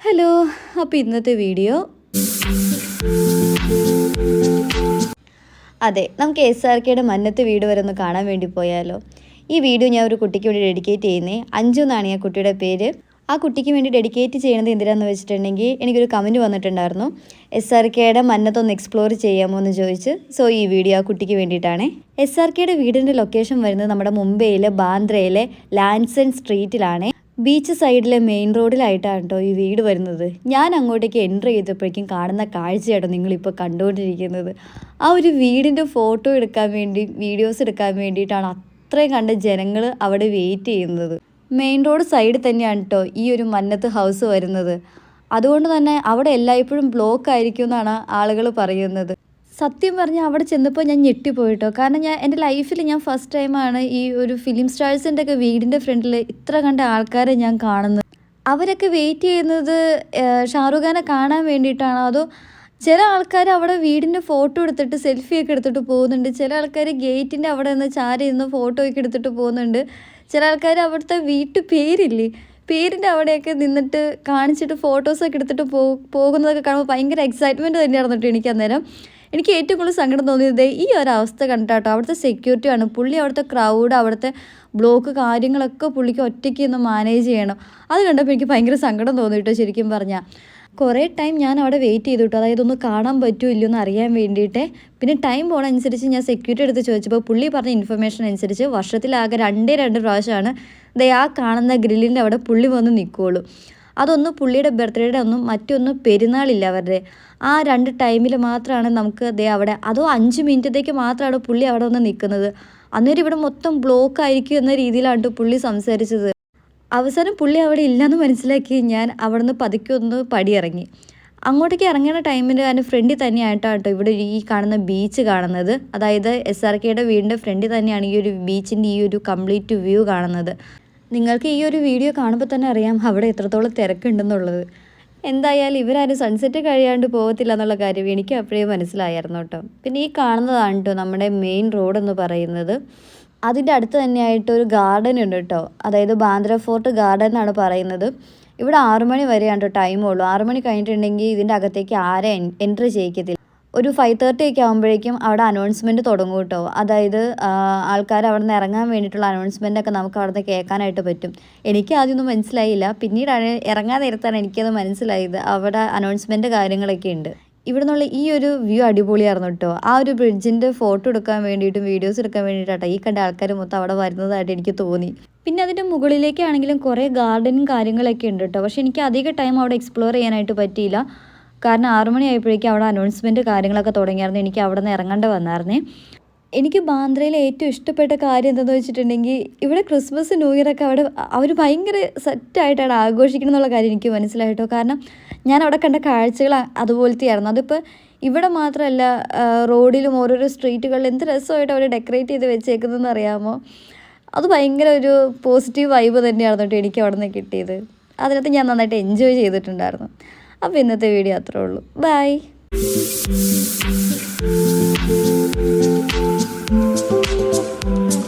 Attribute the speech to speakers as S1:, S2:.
S1: Hello അപ്പോൾ ഇന്നത്തെ video? അതെ നമുക്ക് എസ് ആർ കെയുടെ മന്നത്ത് വീട് വരെ ഒന്ന് കാണാൻ വേണ്ടി പോയാലോ. ഈ വീഡിയോ ഞാൻ ഒരു കുട്ടിക്ക് വേണ്ടി ഡെഡിക്കേറ്റ് ചെയ്യുന്നേ. അഞ്ചു എന്നാണ് ആ കുട്ടിയുടെ പേര്. ആ കുട്ടിക്ക് വേണ്ടി ഡെഡിക്കേറ്റ് ചെയ്യണത് എന്തിനാന്ന് വെച്ചിട്ടുണ്ടെങ്കിൽ എനിക്കൊരു കമന്റ് വന്നിട്ടുണ്ടായിരുന്നു. എസ് ആർ കെയുടെ മന്നത്തൊന്ന് എക്സ്പ്ലോർ ചെയ്യാമോ എന്ന് ചോദിച്ച്. സോ ഈ വീഡിയോ ആ കുട്ടിക്ക് വേണ്ടിയിട്ടാണ്. എസ് ആർ കെയുടെ വീടിന്റെ ലൊക്കേഷൻ വരുന്നത് നമ്മുടെ മുംബൈയിലെ ബാന്ദ്രയിലെ ലാൻസൺ സ്ട്രീറ്റിലാണ്. ബീച്ച് സൈഡിലെ മെയിൻ റോഡിലായിട്ടാണ് കേട്ടോ ഈ വീട് വരുന്നത്. ഞാൻ അങ്ങോട്ടേക്ക് എന്റർ ചെയ്തപ്പോഴേക്കും കാണുന്ന കാഴ്ചയാട്ടോ നിങ്ങളിപ്പോൾ കണ്ടുകൊണ്ടിരിക്കുന്നത്. ആ ഒരു വീടിന്റെ ഫോട്ടോ എടുക്കാൻ വേണ്ടി വീഡിയോസ് എടുക്കാൻ വേണ്ടിയിട്ടാണ് അത്രയും കണ്ട ജനങ്ങൾ അവിടെ വെയിറ്റ് ചെയ്യുന്നത്. മെയിൻ റോഡ് സൈഡിൽ തന്നെയാണ് കേട്ടോ ഈ ഒരു മന്നത്ത് ഹൗസ് വരുന്നത്. അതുകൊണ്ട് തന്നെ അവിടെ എല്ലായ്പ്പോഴും ബ്ലോക്ക് ആയിരിക്കും എന്നാണ് ആളുകൾ പറയുന്നത്. സത്യം പറഞ്ഞാൽ അവിടെ ചെന്നപ്പോൾ ഞാൻ ഞെട്ടിപ്പോയിട്ടോ. കാരണം ഞാൻ എന്റെ ലൈഫിൽ ഞാൻ ഫസ്റ്റ് ടൈമാണ് ഈ ഒരു ഫിലിം സ്റ്റാഴ്സിന്റെ ഒക്കെ വീടിന്റെ ഫ്രണ്ടിൽ ഇത്ര കണ്ട ആൾക്കാരെ ഞാൻ കാണുന്നത്. അവരൊക്കെ വെയിറ്റ് ചെയ്യുന്നത് ഷാറുഖ് ഖാനെ കാണാൻ വേണ്ടിയിട്ടാണോ? അതോ ചില ആൾക്കാർ അവിടെ വീടിന്റെ ഫോട്ടോ എടുത്തിട്ട് സെൽഫിയൊക്കെ എടുത്തിട്ട് പോകുന്നുണ്ട്. ചില ആൾക്കാർ ഗേറ്റിന്റെ അവിടെ നിന്ന് ചാരി നിന്ന് ഫോട്ടോ ഒക്കെ എടുത്തിട്ട് പോകുന്നുണ്ട്. ചില ആൾക്കാർ അവിടുത്തെ വീട്ടു പേരില്ലേ? പേരിന്റെ അവിടെയൊക്കെ നിന്നിട്ട് കാണിച്ചിട്ട് ഫോട്ടോസൊക്കെ എടുത്തിട്ട് പോ പോകുന്നതൊക്കെ കാണുമ്പോൾ ഭയങ്കര എക്സൈറ്റ്മെന്റ് തന്നെയായിരുന്നു കേട്ടോ എനിക്ക് അന്നേരം. എനിക്ക് ഏറ്റവും കൂടുതൽ സങ്കടം തോന്നിയത് ഈ ഒരു അവസ്ഥ അവിടുത്തെ സെക്യൂരിറ്റി ആണ്. പുള്ളി അവിടുത്തെ ക്രൗഡ് അവിടുത്തെ ബ്ലോക്ക് കാര്യങ്ങളൊക്കെ പുള്ളിക്ക് ഒറ്റയ്ക്ക് ഒന്ന് മാനേജ് ചെയ്യണം. അത് കണ്ടപ്പോൾ എനിക്ക് ഭയങ്കര സങ്കടം തോന്നിയിട്ടോ ശരിക്കും പറഞ്ഞാൽ കുറേ ടൈം ഞാൻ അവിടെ വെയിറ്റ് ചെയ്തു കേട്ടോ അതായത് ഒന്ന് കാണാൻ പറ്റുമോ ഇല്ലയോ എന്ന് അറിയാൻ വേണ്ടിയിട്ട്. പിന്നെ ടൈം പോണനുസരിച്ച് ഞാൻ സെക്യൂരിറ്റി എടുത്ത് ചോദിച്ചപ്പോൾ പുള്ളി പറഞ്ഞ ഇൻഫർമേഷൻ അനുസരിച്ച് വർഷത്തിലാകെ രണ്ടേ രണ്ട് പ്രാവശ്യമാണ് ദേ ആ കാണുന്ന ഗ്രില്ലിന്റെ അവിടെ പുള്ളി വന്ന് നിൽക്കുകയുള്ളൂ അതൊന്നും പുള്ളിയുടെ ബർത്ത്ഡേയുടെ ഒന്നും മറ്റൊന്നും പെരുന്നാളില്ല അവരുടെ. ആ രണ്ട് ടൈമിൽ മാത്രമാണ് നമുക്ക് ദേ അവിടെ അതോ അഞ്ച് മിനിറ്റത്തേക്ക് മാത്രമാണ് പുള്ളി അവിടെ വന്ന് നിൽക്കുന്നത് അന്നേരം ഇവിടെ മൊത്തം ബ്ലോക്ക് ആയിരിക്കും എന്ന രീതിയിലാണ് പുള്ളി സംസാരിച്ചത്. അവസാനം പുള്ളി അവിടെ ഇല്ലയെന്ന് മനസ്സിലാക്കി ഞാൻ അവിടെ നിന്ന് പതുക്കെ ഒന്ന് പടിയിറങ്ങി. അങ്ങോട്ടേക്ക് ഇറങ്ങുന്ന ടൈമിൽ അതിന്റെ ഫ്രണ്ടിൽ തന്നെയായിട്ടാണ് കേട്ടോ ഇവിടെ ഈ കാണുന്ന ബീച്ച് കാണുന്നത്. അതായത് എസ് ആർ കെയുടെ വീടിന്റെ ഫ്രണ്ടിൽ തന്നെയാണ് ഈ ഒരു ബീച്ചിന്റെ ഈ ഒരു കംപ്ലീറ്റ് വ്യൂ കാണുന്നത്. നിങ്ങൾക്ക് ഈ ഒരു വീഡിയോ കാണുമ്പോൾ തന്നെ അറിയാം അവിടെ എത്രത്തോളം തിരക്കുണ്ടെന്നുള്ളത്. എന്തായാലും ഇവരാരും സൺസെറ്റ് കഴിയാണ്ട് പോകത്തില്ല എന്നുള്ള കാര്യം എനിക്ക് അപ്പോഴേ മനസ്സിലായിരുന്നു കേട്ടോ. പിന്നെ ഈ കാണുന്നതാണ് കേട്ടോ നമ്മുടെ മെയിൻ റോഡ് എന്ന് പറയുന്നത്. അതിന്റെ അടുത്ത് തന്നെയായിട്ട് ഒരു ഗാർഡൻ ഉണ്ട് കേട്ടോ. അതായത് ബാന്ദ്ര ഫോർട്ട് ഗാർഡൻ എന്നാണ് പറയുന്നത്. ഇവിടെ ആറുമണി വരെയാണ് കേട്ടോ ടൈമുള്ളൂ ആറു മണി കഴിഞ്ഞിട്ടുണ്ടെങ്കിൽ ഇതിന്റെ അകത്തേക്ക് ആരെ എൻട്രി ചെയ്യിക്കത്തില്ല. ഒരു ഫൈവ് തേർട്ടി ഒക്കെ ആകുമ്പോഴേക്കും അവിടെ അനൗൺസ്മെന്റ് തുടങ്ങും കേട്ടോ. അതായത് ആൾക്കാർ അവിടെ നിന്ന് ഇറങ്ങാൻ വേണ്ടിയിട്ടുള്ള അനൗൺസ്മെന്റ് ഒക്കെ നമുക്ക് അവിടെ നിന്ന് കേൾക്കാനായിട്ട് പറ്റും. എനിക്ക് ആദ്യമൊന്നും മനസ്സിലായില്ല. പിന്നീടാണ് ഇറങ്ങാൻ നേരത്താണ് എനിക്കത് മനസ്സിലായത്. അവിടെ അനൗൺസ്മെന്റ് കാര്യങ്ങളൊക്കെ ഉണ്ട്. ഇവിടെ നിന്നുള്ള ഈ ഒരു വ്യൂ അടിപൊളിയായിരുന്നു കേട്ടോ ആ ഒരു ബ്രിഡ്ജിന്റെ ഫോട്ടോ എടുക്കാൻ വേണ്ടിയിട്ടും വീഡിയോസ് എടുക്കാൻ വേണ്ടിയിട്ടാട്ടോ ഈ കണ്ട ആൾക്കാർ മൊത്തം അവിടെ വരുന്നതായിട്ട് എനിക്ക് തോന്നി. പിന്നെ അതിന്റെ മുകളിലേക്കാണെങ്കിലും കുറേ ഗാർഡനും കാര്യങ്ങളൊക്കെ ഉണ്ട് കേട്ടോ പക്ഷേ എനിക്ക് അധിക ടൈം അവിടെ എക്സ്പ്ലോർ ചെയ്യാനായിട്ട് പറ്റിയില്ല. കാരണം ആറുമണി ആയപ്പോഴേക്കും അവിടെ അനൗൺസ്മെന്റ് കാര്യങ്ങളൊക്കെ തുടങ്ങിയായിരുന്നു. എനിക്ക് അവിടെ നിന്ന് ഇറങ്ങേണ്ട വന്നായിരുന്നേ. എനിക്ക് ബാന്ദ്രയിലെ ഏറ്റവും ഇഷ്ടപ്പെട്ട കാര്യം എന്താണെന്ന് വെച്ചിട്ടുണ്ടെങ്കിൽ ഇവിടെ ക്രിസ്മസ് ന്യൂ ഇയർ ഒക്കെ അവിടെ അവർ ഭയങ്കര സെറ്റായിട്ടാണ് ആഘോഷിക്കണം എന്നുള്ള കാര്യം എനിക്ക് മനസ്സിലായിട്ടോ കാരണം ഞാൻ അവിടെ കണ്ട കാഴ്ചകൾ അതുപോലത്തെ ആയിരുന്നു അതിപ്പോൾ ഇവിടെ മാത്രമല്ല റോഡിലും ഓരോരോ സ്ട്രീറ്റുകളിലും എന്ത് രസമായിട്ട് അവർ ഡെക്കറേറ്റ് ചെയ്ത് വെച്ചേക്കുന്നതെന്ന് അറിയാമോ? അത് ഭയങ്കര ഒരു പോസിറ്റീവ് വൈബ് തന്നെയായിരുന്നു കേട്ടോ എനിക്ക് അവിടെ നിന്ന് കിട്ടിയത്. അതിനകത്ത് ഞാൻ നന്നായിട്ട് എൻജോയ് ചെയ്തിട്ടുണ്ടായിരുന്നു. അപ്പോൾ ഇന്നത്തെ വീഡിയോ അത്രേ ഉള്ളൂ. Bye
S2: Thank you.